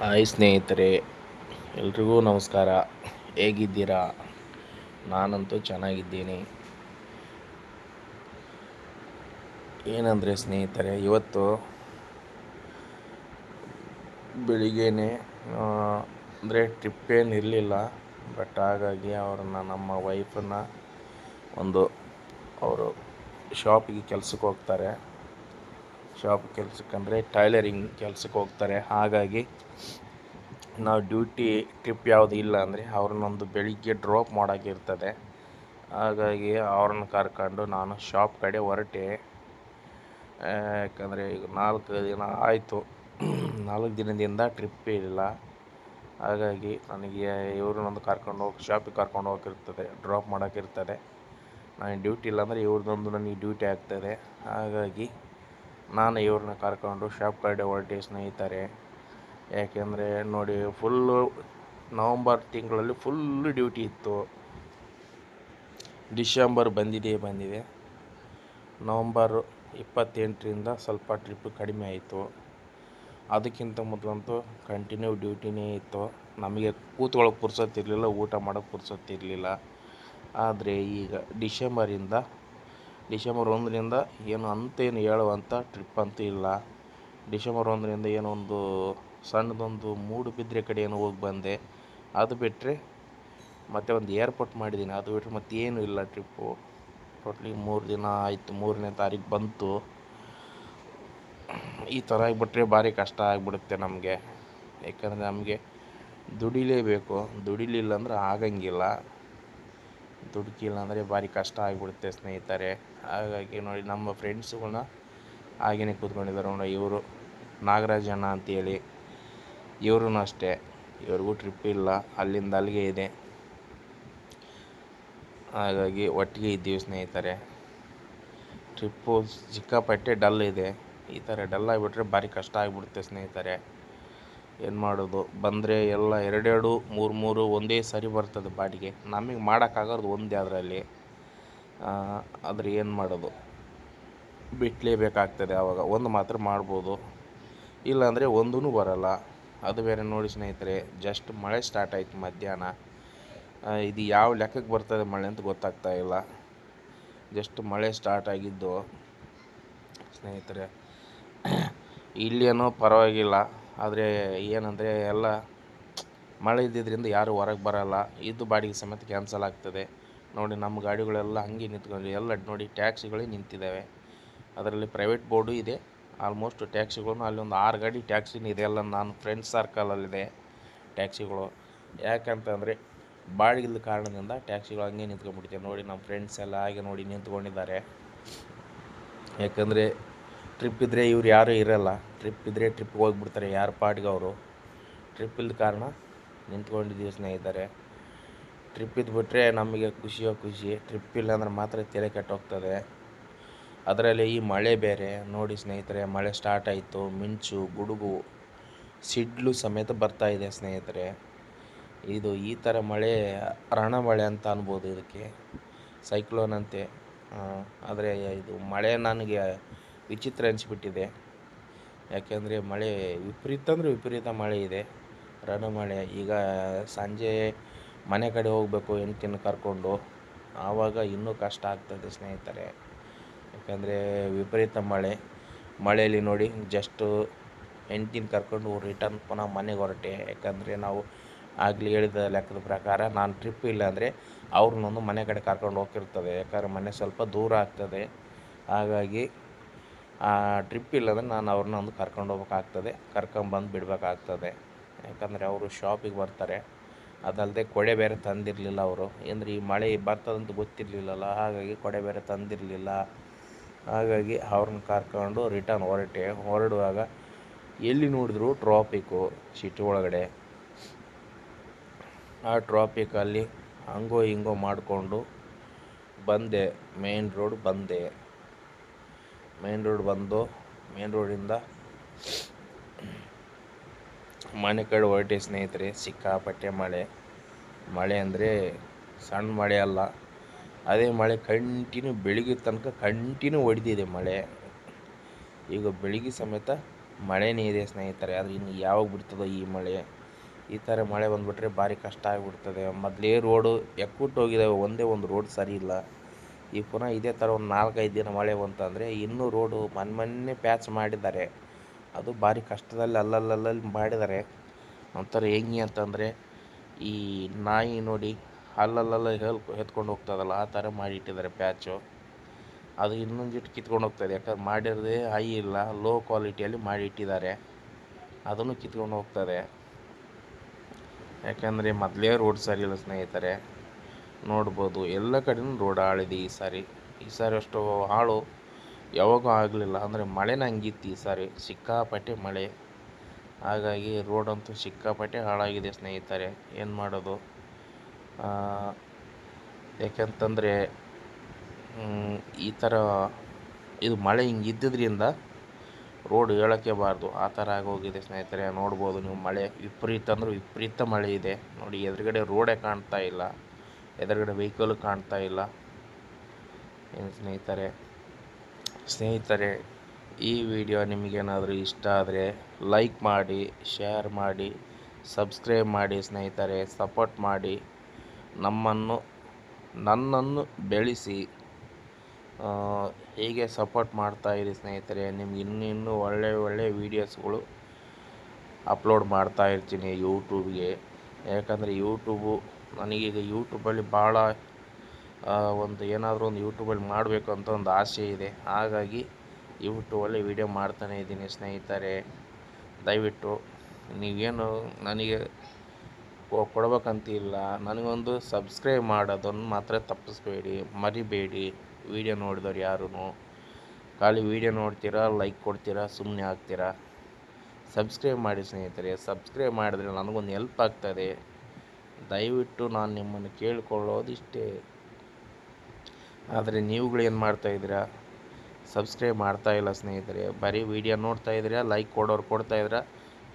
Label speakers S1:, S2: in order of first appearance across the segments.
S1: Hi ಸ್ನೇಹಿತರೆ, ಎಲ್ರಿಗೂ ನಮಸ್ಕಾರ. ಹೇಗಿದ್ದೀರಾ? ನಾನಂತೂ ಚೆನ್ನಾಗಿದ್ದೀನಿ. ಏನಂದರೆ ಸ್ನೇಹಿತರೆ, ಇವತ್ತು ಬೆಳಿಗ್ಗೆನೆ ಅಂದರೆ ಟ್ರಿಪ್ ಏನು ಇರಲಿಲ್ಲ ಬಟ್ ಹಾಗಾಗಿ ಅವ್ರನ್ನ ನಮ್ಮ ವೈಫನ್ನು ಒಂದು, ಅವರು ಶಾಪಿಗೆ ಕೆಲಸಕ್ಕೆ ಹೋಗ್ತಾರೆ. ಶಾಪ್ ಕೆಲಸಕ್ಕಂದರೆ ಟೈಲರಿಂಗ್ ಕೆಲ್ಸಕ್ಕೆ ಹೋಗ್ತಾರೆ. ಹಾಗಾಗಿ ನಾವು ಡ್ಯೂಟಿ ಟ್ರಿಪ್ ಯಾವುದು ಇಲ್ಲ ಅಂದರೆ ಅವ್ರನ್ನೊಂದು ಬೆಳಿಗ್ಗೆ ಡ್ರಾಪ್ ಮಾಡೋಕ್ಕಿರ್ತದೆ ಹಾಗಾಗಿ ಅವ್ರನ್ನ ಕರ್ಕೊಂಡು ನಾನು ಶಾಪ್ ಕಡೆ ಹೊರಟೆ. ಯಾಕಂದರೆ ಈಗ ನಾಲ್ಕು ದಿನ ಆಯಿತು. ನಾಲ್ಕು ದಿನದಿಂದ ಟ್ರಿಪ್ಪೇ ಇಲ್ಲ. ಹಾಗಾಗಿ ನನಗೆ ಇವ್ರನ್ನೊಂದು ಕರ್ಕೊಂಡು ಹೋಗಿ ಶಾಪಿಗೆ ಕರ್ಕೊಂಡು ಹೋಗಿರ್ತದೆ ಡ್ರಾಪ್ ಮಾಡೋಕ್ಕಿರ್ತದೆ ನಾನು ಡ್ಯೂಟಿ ಇಲ್ಲ ಅಂದರೆ ಇವ್ರದ್ದೊಂದು ನನಗೆ ಡ್ಯೂಟಿ ಆಗ್ತದೆ. ಹಾಗಾಗಿ ನಾನು ಇವ್ರನ್ನ ಕರ್ಕೊಂಡು ಶಾಪ್ ಕಡೆ ಹೊರಟಿ ಸ್ನೇಹಿತರೆ. ಯಾಕೆಂದರೆ ನೋಡಿ ಫುಲ್ಲು ನವಂಬರ್ ತಿಂಗಳಲ್ಲಿ ಫುಲ್ಲು ಡ್ಯೂಟಿ ಇತ್ತು. ಡಿಸೆಂಬರ್ ಬಂದಿದೆ ಬಂದಿದೆ. ನವಂಬರ್ ಇಪ್ಪತ್ತೆಂಟರಿಂದ ಸ್ವಲ್ಪ ಟ್ರಿಪ್ ಕಡಿಮೆ ಆಯಿತು. ಅದಕ್ಕಿಂತ ಮೊದಲಂತೂ ಕಂಟಿನ್ಯೂ ಡ್ಯೂಟಿನೇ ಇತ್ತು. ನಮಗೆ ಕೂತ್ಕೊಳ್ಳೋಕೆ ಪುರ್ಸೊತ್ತಿರಲಿಲ್ಲ ಊಟ ಮಾಡೋಕ್ಕೆ ಪುರ್ಸೊತ್ತಿರಲಿಲ್ಲ ಆದರೆ ಈಗ ಡಿಸೆಂಬರಿಂದ ಡಿಸೆಂಬರ್ ಒಂದರಿಂದ ಏನು ಅಂತೇನು ಹೇಳುವಂಥ ಟ್ರಿಪ್ ಅಂತೂ ಇಲ್ಲ. ಡಿಸೆಂಬರ್ ಒಂದರಿಂದ ಏನೋ ಒಂದು ಸಣ್ಣದೊಂದು ಮೂಡು ಬಿದ್ದರೆ ಕಡೆ ಏನೋ ಹೋಗಿ ಬಂದೆ. ಅದು ಬಿಟ್ಟರೆ ಮತ್ತೆ ಒಂದು ಏರ್ಪೋರ್ಟ್ ಮಾಡಿದ್ದೀನಿ. ಅದು ಬಿಟ್ಟರೆ ಮತ್ತೇನು ಇಲ್ಲ ಟ್ರಿಪ್ಪು ಟೋಟ್ಲಿ ಮೂರು ದಿನ ಆಯಿತು. ಮೂರನೇ ತಾರೀಕು ಬಂತು. ಈ ಥರ ಆಗಿಬಿಟ್ರೆ ಭಾರಿ ಕಷ್ಟ ಆಗಿಬಿಡುತ್ತೆ ನಮಗೆ. ಯಾಕಂದರೆ ನಮಗೆ ದುಡಿಲೇಬೇಕು. ದುಡಿಲಿಲ್ಲ ಅಂದ್ರೆ ಆಗಂಗಿಲ್ಲ. ದುಡುಕಿಲ್ಲ ಅಂದರೆ ಭಾರಿ ಕಷ್ಟ ಆಗಿಬಿಡುತ್ತೆ ಸ್ನೇಹಿತರೆ. ಹಾಗಾಗಿ ನೋಡಿ ನಮ್ಮ ಫ್ರೆಂಡ್ಸುಗಳನ್ನ ಹಾಗೇ ಕೂತ್ಕೊಂಡಿದ್ದಾರೆ ನೋಡಿ ಇವರು. ನಾಗರಾಜಣ್ಣ ಅಂತೇಳಿ ಇವ್ರೂ ಅಷ್ಟೇ. ಇವ್ರಿಗೂ ಟ್ರಿಪ್ ಇಲ್ಲ. ಅಲ್ಲಿಂದ ಅಲ್ಲಿಗೆ ಇದೆ. ಹಾಗಾಗಿ ಒಟ್ಟಿಗೆ ಇದ್ದೀವಿ ಸ್ನೇಹಿತರೆ. ಟ್ರಿಪ್ಪು ಸಿಕ್ಕಾಪಟ್ಟೆ ಡಲ್ ಇದೆ. ಈ ಥರ ಡಲ್ ಆಗಿಬಿಟ್ರೆ ಭಾರಿ ಕಷ್ಟ ಆಗಿಬಿಡುತ್ತೆ ಸ್ನೇಹಿತರೆ. ಏನು ಮಾಡೋದು? ಬಂದರೆ ಎಲ್ಲ ಎರಡೆರಡು, ಮೂರು ಮೂರು ಒಂದೇ ಸರಿ ಬರ್ತದೆ ಬಾಡಿಗೆ. ನಮಗೆ ಮಾಡೋಕ್ಕಾಗೋದು ಒಂದೇ ಅದರಲ್ಲಿ. ಆದರೆ ಏನು ಮಾಡೋದು? ಬಿಟ್ಟಲೇಬೇಕಾಗ್ತದೆ ಆವಾಗ ಒಂದು ಮಾತ್ರ ಮಾಡ್ಬೋದು. ಇಲ್ಲಾಂದರೆ ಒಂದೂ ಬರಲ್ಲ. ಅದು ಬೇರೆ ನೋಡಿ ಸ್ನೇಹಿತರೆ ಜಸ್ಟ್ ಮಳೆ ಸ್ಟಾರ್ಟ್ ಆಯಿತು ಮಧ್ಯಾಹ್ನ. ಇದು ಯಾವ ಲೆಕ್ಕಕ್ಕೆ ಬರ್ತದೆ ಮಳೆ ಅಂತ ಗೊತ್ತಾಗ್ತಾ ಇಲ್ಲ. ಜಸ್ಟ್ ಮಳೆ ಸ್ಟಾರ್ಟ್ ಆಗಿದ್ದು, ಸ್ನೇಹಿತರೆ, ಇಲ್ಲೇನೋ ಪರವಾಗಿಲ್ಲ. ಆದರೆ ಏನಂದರೆ ಎಲ್ಲ ಮಳೆ ಇದ್ದಿದ್ದರಿಂದ ಯಾರೂ ಹೊರಗೆ ಬರಲ್ಲ. ಇದು ಬಾಡಿಗೆ ಸಮೇತ ಕ್ಯಾನ್ಸಲ್ ಆಗ್ತದೆ. ನೋಡಿ, ನಮ್ಮ ಗಾಡಿಗಳೆಲ್ಲ ಹಂಗೆ ನಿಂತ್ಕೊಂಡು ಎಲ್ಲ ನೋಡಿ ಟ್ಯಾಕ್ಸಿಗಳೇ ನಿಂತಿದ್ದಾವೆ. ಅದರಲ್ಲಿ ಪ್ರೈವೇಟ್ ಬೋರ್ಡು ಇದೆ. ಆಲ್ಮೋಸ್ಟ್ ಟ್ಯಾಕ್ಸಿಗಳು ಅಲ್ಲಿ ಒಂದು ಆರು ಗಾಡಿ ಟ್ಯಾಕ್ಸಿನ ಇದೆ. ಎಲ್ಲ ನಾನು ಫ್ರೆಂಡ್ಸ್ ಸರ್ಕಲಲ್ಲಿದೆ ಟ್ಯಾಕ್ಸಿಗಳು. ಯಾಕಂತಂದರೆ ಬಾಡಿಗೆದ ಕಾರಣದಿಂದ ಟ್ಯಾಕ್ಸಿಗಳು ಹಂಗೆ ನಿಂತ್ಕೊಂಡ್ಬಿಡ್ತೀವಿ ನೋಡಿ, ನಮ್ಮ ಫ್ರೆಂಡ್ಸ್ ಎಲ್ಲ ಹಾಗೆ ನೋಡಿ ನಿಂತ್ಕೊಂಡಿದ್ದಾರೆ. ಯಾಕಂದರೆ ಟ್ರಿಪ್ ಇದ್ದರೆ ಇವ್ರು ಯಾರೂ ಇರಲ್ಲ. ಟ್ರಿಪ್ ಇದ್ದರೆ ಟ್ರಿಪ್ಗೆ ಹೋಗ್ಬಿಡ್ತಾರೆ ಯಾರು ಪಾಡಿಗೆ ಅವರು. ಟ್ರಿಪ್ ಇಲ್ಲದ ಕಾರಣ ನಿಂತ್ಕೊಂಡಿದ್ದೀವಿ ಸ್ನೇಹಿತರೆ. ಟ್ರಿಪ್ ಇದ್ಬಿಟ್ರೆ ನಮಗೆ ಖುಷಿಯೋ ಖುಷಿ. ಟ್ರಿಪ್ ಇಲ್ಲ ಅಂದ್ರೆ ಮಾತ್ರ ತೆರೆ ಕೆಟ್ಟೋಗ್ತದೆ ಅದರಲ್ಲಿ ಈ ಮಳೆ ಬೇರೆ. ನೋಡಿ ಸ್ನೇಹಿತರೆ, ಮಳೆ ಸ್ಟಾರ್ಟ್ ಆಯಿತು. ಮಿಂಚು, ಗುಡುಗು, ಸಿಡ್ಲು ಸಮೇತ ಬರ್ತಾ ಇದೆ ಸ್ನೇಹಿತರೆ. ಇದು ಈ ಥರ ಮಳೆ, ರಣಮಳೆ ಅಂತ ಅನ್ಬೋದು ಇದಕ್ಕೆ. ಸೈಕ್ಲೋನ್ ಅಂತೆ. ಆದರೆ ಇದು ಮಳೆ ನನಗೆ ವಿಚಿತ್ರ ಅನಿಸ್ಬಿಟ್ಟಿದೆ. ಯಾಕೆಂದರೆ ಮಳೆ ವಿಪರೀತ ಅಂದರೆ ವಿಪರೀತ ಮಳೆ ಇದೆ. ರಣಮಳೆ, ಈಗ ಸಂಜೆ ಮನೆ ಕಡೆ ಹೋಗಬೇಕು, ಹೆಂಡ್ತಿನ ಕರ್ಕೊಂಡು, ಆವಾಗ ಇನ್ನೂ ಕಷ್ಟ ಆಗ್ತದೆ ಸ್ನೇಹಿತರೆ. ಯಾಕೆಂದರೆ ವಿಪರೀತ ಮಳೆ. ಮಳೆಯಲ್ಲಿ ನೋಡಿ ಜಸ್ಟು ಹೆಂಡ್ತಿನ ಕರ್ಕೊಂಡು ರಿಟರ್ನ್ ಪುನಃ ಮನೆಗೆ ಹೊರಟೆ. ಯಾಕಂದರೆ ನಾವು ಆಗಲಿ ಹೇಳಿದ ಲೆಕ್ಕದ ಪ್ರಕಾರ ನಾನು ಟ್ರಿಪ್ ಇಲ್ಲ ಅಂದರೆ ಅವ್ರನ್ನೊಂದು ಮನೆ ಕಡೆ ಕರ್ಕೊಂಡು ಹೋಗಿರ್ತದೆ ಯಾಕಂದರೆ ಮನೆ ಸ್ವಲ್ಪ ದೂರ ಆಗ್ತದೆ. ಹಾಗಾಗಿ ಟ್ರಿಪ್ ಇಲ್ಲದ ನಾನು ಅವ್ರನ್ನ ಒಂದು ಕರ್ಕೊಂಡು ಹೋಗ್ಬೇಕಾಗ್ತದೆ. ಕರ್ಕೊಂಬಂದು ಬಿಡಬೇಕಾಗ್ತದೆ. ಯಾಕಂದರೆ ಅವರು ಶಾಪಿಗೆ ಬರ್ತಾರೆ. ಅದಲ್ಲದೆ ಕೊಡೆ ಬೇರೆ ತಂದಿರಲಿಲ್ಲ ಅವರು. ಅಂದರೆ ಈ ಮಳೆ ಬರ್ತದಂತ ಗೊತ್ತಿರಲಿಲ್ಲಲ್ಲ, ಹಾಗಾಗಿ ಕೊಡೆ ಬೇರೆ ತಂದಿರಲಿಲ್ಲ. ಹಾಗಾಗಿ ಅವ್ರನ್ನ ಕರ್ಕೊಂಡು ರಿಟರ್ನ್ ಹೊರಟೆ. ಹೊರಡುವಾಗ ಎಲ್ಲಿ ನೋಡಿದ್ರು ಟ್ರಾಫಿಕ್ಕು ಸಿಟಿ ಒಳಗಡೆ. ಆ ಟ್ರಾಫಿಕಲ್ಲಿ ಹಂಗೋ ಹಿಂಗೋ ಮಾಡಿಕೊಂಡು ಬಂದೆ. ಮೇನ್ ರೋಡ್ ಬಂದೆ. ಮೇನ್ ರೋಡ್ ಬಂದು ಮೇನ್ ರೋಡಿಂದ ಮನೆ ಕಡೆ ಹೊರಟೆ ಸ್ನೇಹಿತರೆ, ಸಿಕ್ಕಾಪಟ್ಟೆ ಮಳೆ. ಮಳೆ ಅಂದರೆ ಸಣ್ಣ ಮಳೆ ಅಲ್ಲ. ಅದೇ ಮಳೆ ಕಂಟಿನ್ಯೂ ಬೆಳಿಗ್ಗೆ ತನಕ ಕಂಟಿನ್ಯೂ ಹೊಡೆದಿದೆ ಮಳೆ. ಈಗ ಬೆಳಿಗ್ಗೆ ಸಮೇತ ಮಳೆನೇ ಇದೆ ಸ್ನೇಹಿತರೆ. ಆದರೆ ಇನ್ನು ಯಾವಾಗ ಬಿಡ್ತದೋ ಈ ಮಳೆ. ಈ ಥರ ಮಳೆ ಬಂದುಬಿಟ್ರೆ ಭಾರಿ ಕಷ್ಟ ಆಗಿಬಿಡ್ತದೆ. ಮೊದಲೇ ರೋಡು ಎಕ್ಕುಟ್ಟು ಹೋಗಿದ್ದಾವೆ ಒಂದೇ ಒಂದು ರೋಡ್ ಸರಿ ಇಲ್ಲ. ಈ ಪುನಃ ಇದೇ ಥರ ಒಂದು ನಾಲ್ಕೈದು ದಿನ ಮಳೆ ಬಂತಂದರೆ ಇನ್ನೂ ರೋಡು ಮೊನ್ನೆ ಮೊನ್ನೆ ಪ್ಯಾಚ್ ಮಾಡಿದ್ದಾರೆ. ಅದು ಭಾರಿ ಕಷ್ಟದಲ್ಲಿ ಅಲ್ಲಲ್ಲಲ್ಲಿ ಮಾಡಿದ್ದಾರೆ. ಒಂಥರ ಹೆಂಗೆ ಅಂತಂದರೆ ಈ ನಾಯಿ ನೋಡಿ ಅಲ್ಲಲ್ಲಲ್ಲ ಹೇಳ್ ಎತ್ಕೊಂಡು ಹೋಗ್ತದಲ್ಲ, ಆ ಥರ ಮಾಡಿಟ್ಟಿದ್ದಾರೆ ಪ್ಯಾಚು. ಅದು ಇನ್ನೊಂದು ಜಿಟ್ಟು ಕಿತ್ಕೊಂಡು ಹೋಗ್ತದೆ ಯಾಕಂದ್ರೆ ಮಾಡಿರೋದೇ ಹೈ ಇಲ್ಲ, ಲೋ ಕ್ವಾಲಿಟಿಯಲ್ಲಿ ಮಾಡಿಟ್ಟಿದ್ದಾರೆ. ಅದನ್ನು ಕಿತ್ಕೊಂಡು ಹೋಗ್ತದೆ ಯಾಕಂದರೆ ಮೊದಲೇ ರೋಡ್ ಸರಿ ಇಲ್ಲ ಸ್ನೇಹಿತರೆ. ನೋಡ್ಬೋದು. ಎಲ್ಲ ಕಡೆನೂ ರೋಡ್ ಆಳಿದೆ ಈ ಸಾರಿ. ಈ ಸಾರಿ ಅಷ್ಟು ಹಾಳು ಯಾವಾಗೂ ಆಗಲಿಲ್ಲ. ಅಂದರೆ ಮಳೆನ ಹಂಗಿತ್ತು ಈ ಸಾರಿ. ಸಿಕ್ಕಾಪಟ್ಟೆ ಮಳೆ. ಹಾಗಾಗಿ ರೋಡ್ ಅಂತೂ ಸಿಕ್ಕಾಪಟ್ಟೆ ಹಾಳಾಗಿದೆ ಸ್ನೇಹಿತರೆ. ಏನು ಮಾಡೋದು? ಯಾಕಂತಂದರೆ ಈ ಥರ ಇದು ಮಳೆ ಹಿಂಗಿದ್ದರಿಂದ ರೋಡ್ ಹೇಳೋಕ್ಕೆ ಬಾರ್ದು. ಆ ಥರ ಆಗೋಗಿದೆ ಸ್ನೇಹಿತರೆ. ನೋಡ್ಬೋದು ನೀವು ಮಳೆ. ವಿಪರೀತ ಅಂದ್ರೆ ವಿಪರೀತ ಮಳೆ ಇದೆ. ನೋಡಿ, ಎದುರುಗಡೆ ರೋಡೇ ಕಾಣ್ತಾ ಇಲ್ಲ. ಎದುರುಗಡೆ ವೆಹಿಕಲ್ ಕಾಣ್ತಾ ಇಲ್ಲ. ಏನು ಸ್ನೇಹಿತರೆ ಸ್ನೇಹಿತರೆ, ಈ ವಿಡಿಯೋ ನಿಮಗೇನಾದರೂ ಇಷ್ಟ ಆದರೆ ಲೈಕ್ ಮಾಡಿ ಶೇರ್ ಮಾಡಿ ಸಬ್ಸ್ಕ್ರೈಬ್ ಮಾಡಿ ಸ್ನೇಹಿತರೆ ಸಪೋರ್ಟ್ ಮಾಡಿ. ನಮ್ಮನ್ನು, ನನ್ನನ್ನು ಬೆಳೆಸಿ. ಹೀಗೆ ಸಪೋರ್ಟ್ ಮಾಡ್ತಾ ಇರಿ ಸ್ನೇಹಿತರೆ, ನಿಮ್ಗೆ ಇನ್ನೂ ಇನ್ನೂ ಒಳ್ಳೆ ಒಳ್ಳೆ ವೀಡಿಯೋಸ್ಗಳು ಅಪ್ಲೋಡ್ ಮಾಡ್ತಾ ಇರ್ತೀನಿ ಯೂಟ್ಯೂಬ್ಗೆ ಯಾಕಂದರೆ ಯೂಟ್ಯೂಬು, ನನಗೀಗ ಯೂಟ್ಯೂಬಲ್ಲಿ ಭಾಳ ಒಂದು ಏನಾದರೂ ಒಂದು ಯೂಟ್ಯೂಬಲ್ಲಿ ಮಾಡಬೇಕು ಅಂತ ಒಂದು ಆಸೆ ಇದೆ. ಹಾಗಾಗಿ ಯೂಟ್ಯೂಬಲ್ಲಿ ವೀಡಿಯೋ ಮಾಡ್ತಾನೆ ಇದ್ದೀನಿ ಸ್ನೇಹಿತರೆ. ದಯವಿಟ್ಟು ನೀವೇನು ನನಗೆ ಕೊಡ್ಬೇಕಂತಿಲ್ಲ, ನನಗೊಂದು ಸಬ್ಸ್ಕ್ರೈಬ್ ಮಾಡೋದನ್ನು ಮಾತ್ರ ತಪ್ಪಿಸ್ಬೇಡಿ, ಮರಿಬೇಡಿ. ವೀಡಿಯೋ ನೋಡಿದವ್ರು ಯಾರೂ ಖಾಲಿ ವೀಡಿಯೋ ನೋಡ್ತೀರಾ, ಲೈಕ್ ಕೊಡ್ತೀರಾ ಸುಮ್ಮನೆ ಆಗ್ತೀರಾ? ಸಬ್ಸ್ಕ್ರೈಬ್ ಮಾಡಿ ಸ್ನೇಹಿತರೆ, ಸಬ್ಸ್ಕ್ರೈಬ್ ಮಾಡಿದ್ರೆ ನನಗೊಂದು ಹೆಲ್ಪ್ ಆಗ್ತದೆ. ದಯವಿಟ್ಟು ನಾನು ನಿಮ್ಮನ್ನು ಕೇಳಿಕೊಳ್ಳೋದಿಷ್ಟೇ. ಆದರೆ ನೀವುಗಳು ಏನು ಮಾಡ್ತಾ ಇದ್ದೀರಾ? ಸಬ್ಸ್ಕ್ರೈಬ್ ಮಾಡ್ತಾ ಇಲ್ಲ ಸ್ನೇಹಿತರೆ. ಬರೀ ವೀಡಿಯೋ ನೋಡ್ತಾ ಇದ್ದೀರಾ? ಲೈಕ್ ಕೊಡೋರು ಕೊಡ್ತಾ ಇದ್ದೀರಾ?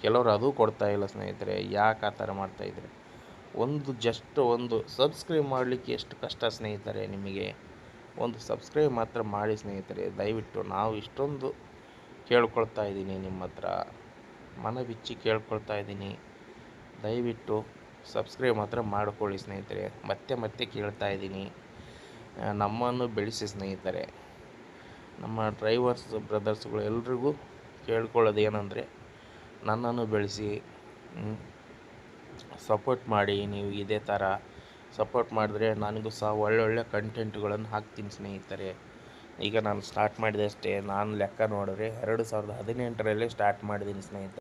S1: ಕೆಲವರು ಅದು ಕೊಡ್ತಾ ಇಲ್ಲ ಸ್ನೇಹಿತರೆ. ಯಾಕೆ ಆ ಥರ ಮಾಡ್ತಾ ಇದ್ದೀರಾ? ಒಂದು ಜಸ್ಟ್ ಒಂದು ಸಬ್ಸ್ಕ್ರೈಬ್ ಮಾಡಲಿಕ್ಕೆ ಎಷ್ಟು ಕಷ್ಟ ಸ್ನೇಹಿತರೆ ನಿಮಗೆ? ಒಂದು ಸಬ್ಸ್ಕ್ರೈಬ್ ಮಾತ್ರ ಮಾಡಿ ಸ್ನೇಹಿತರೆ. ದಯವಿಟ್ಟು ನಾವು ಇಷ್ಟೊಂದು ಕೇಳ್ಕೊಳ್ತಾ ಇದ್ದೀನಿ ನಿಮ್ಮ ಹತ್ರ. ಮನ ಬಿಚ್ಚಿ ಕೇಳ್ಕೊಳ್ತಾ ಇದ್ದೀನಿ. ದಯವಿಟ್ಟು ಸಬ್ಸ್ಕ್ರೈಬ್ ಮಾತ್ರ ಮಾಡಿಕೊಳ್ಳಿ ಸ್ನೇಹಿತರೆ. ಮತ್ತೆ ಮತ್ತೆ ಕೇಳ್ತಾ ಇದ್ದೀನಿ. ನಮ್ಮನ್ನು ಬೆಳೆಸಿ ಸ್ನೇಹಿತರೆ. ನಮ್ಮ ಡ್ರೈವರ್ಸ್ ಬ್ರದರ್ಸ್ಗಳು ಎಲ್ರಿಗೂ ಕೇಳ್ಕೊಳ್ಳೋದು ಏನಂದರೆ ನನ್ನನ್ನು ಬೆಳೆಸಿ ಸಪೋರ್ಟ್ ಮಾಡಿ, ನೀವು ಇದೇ ಥರ ಸಪೋರ್ಟ್ ಮಾಡಿದ್ರೆ ನನಗೂ ಸಹ ಒಳ್ಳೊಳ್ಳೆ ಕಂಟೆಂಟ್ಗಳನ್ನು ಹಾಕ್ತೀನಿ ಸ್ನೇಹಿತರೆ. ಈಗ ನಾನು ಸ್ಟಾರ್ಟ್ ಮಾಡಿದೆ ಅಷ್ಟೇ ನಾನು ಲೆಕ್ಕ ನೋಡಿದ್ರೆ ಎರಡು ಸಾವಿರದ ಹದಿನೆಂಟರಲ್ಲೇ ಸ್ಟಾರ್ಟ್ ಮಾಡಿದ್ದೀನಿ ಸ್ನೇಹಿತರೆ.